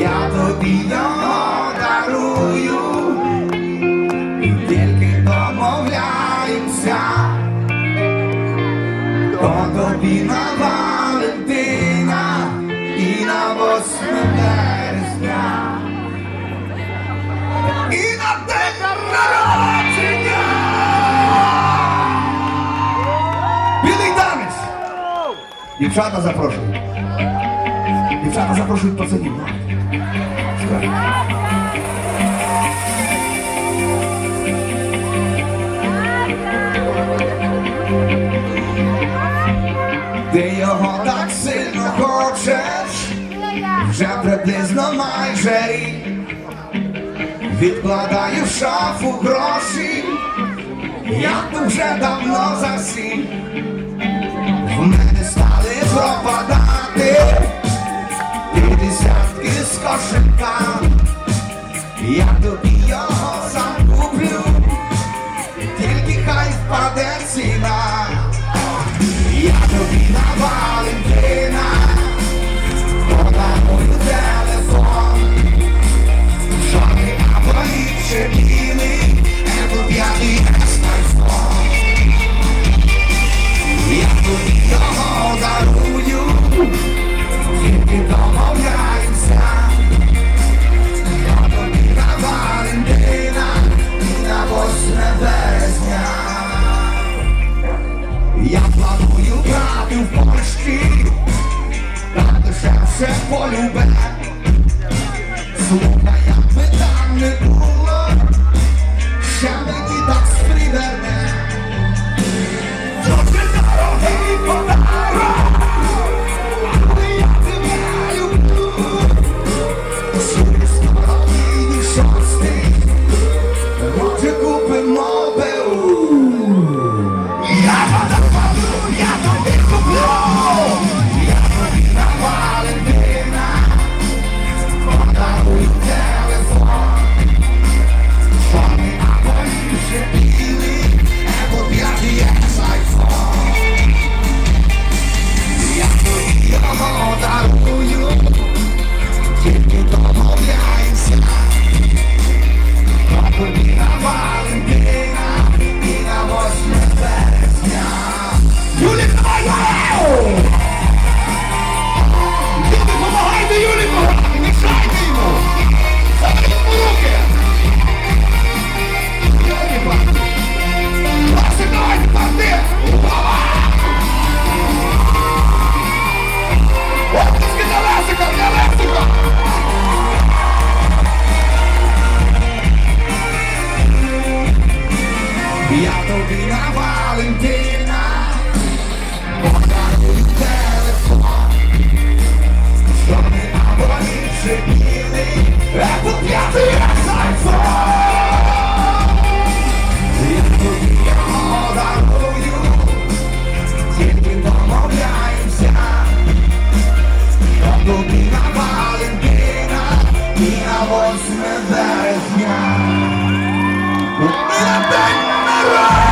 Я тобі його дарую, тільки домовляємося, то тобі на Валентина і на восьми. Дівчата запрошують. Дівчата запрошують пацанів. Ти його так сильно хочеш, вже приблизно майже рік. Відкладаю в шафу гроші, я тут вже давно засів. Пропадати і десятки з кошелька. Я тобі його закуплю, тільки хай впаде ціна. Я тобі на follow back. Это пятый раз iPhone И тут я молодую Теперь мы домовляемся От Дубина Валентина И на 8 березня У меня день народа